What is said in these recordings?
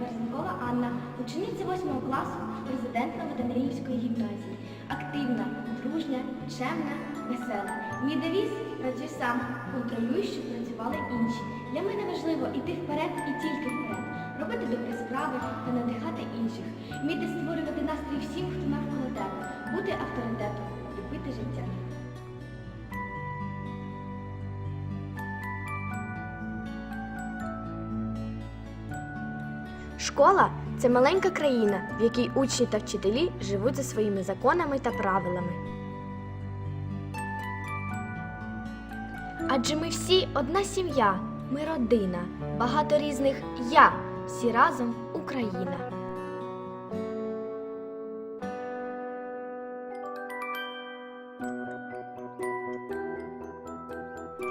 Березникова Анна, учениця 8 класу, президентка Воденеївської гімназії. Активна, дружня, чемна, весела. Мій девіз працюй сам, контролюй, щоб працювали інші. Для мене важливо іти вперед і тільки вперед, робити добрі справи та надихати інших, вміти створювати настрій всім, хто навколо тебе, бути авторитетом, любити життя. Школа це маленька країна, в якій учні та вчителі живуть за своїми законами та правилами. Адже ми всі одна сім'я, ми родина, багато різних я, всі разом Україна.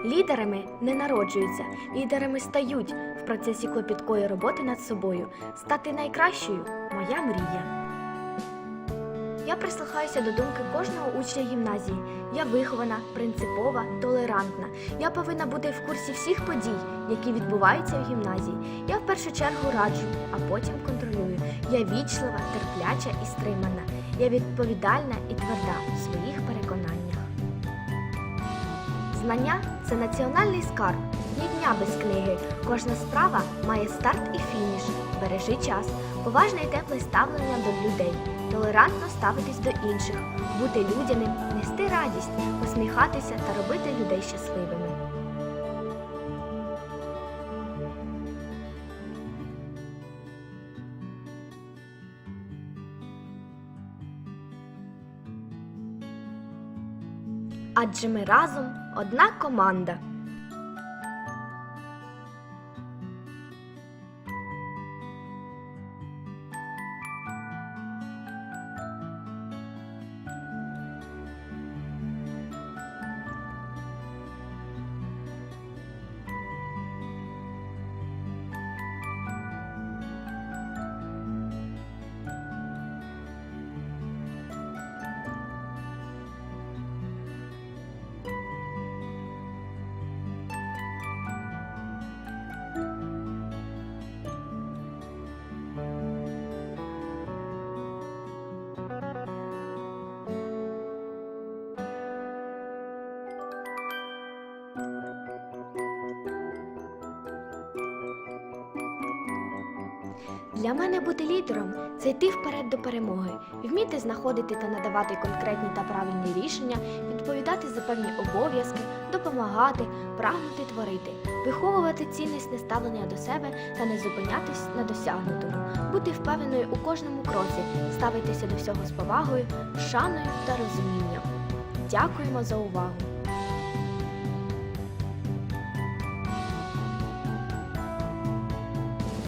Лідерами не народжуються, лідерами стають в процесі клопіткої роботи над собою. Стати найкращою моя мрія. Я прислухаюся до думки кожного учня гімназії. Я вихована, принципова, толерантна. Я повинна бути в курсі всіх подій, які відбуваються в гімназії. Я в першу чергу раджу, а потім контролюю. Я вічлива, терпляча і стримана. Я відповідальна і тверда в своїх. Знання це національний скарб. Ні дня без книги. Кожна справа має старт і фініш. Бережи час, поважне і тепле ставлення до людей, толерантно ставитись до інших, бути людяним, нести радість, посміхатися та робити людей щасливими. Адже ми разом одна команда. Для мене бути лідером це йти вперед до перемоги, вміти знаходити та надавати конкретні та правильні рішення, відповідати за певні обов'язки, допомагати, прагнути творити, виховувати цінностне ставлення до себе та не зупинятись на досягнутому, бути впевненою у кожному кроці, ставитися до всього з повагою, шаною та розумінням. Дякуємо за увагу!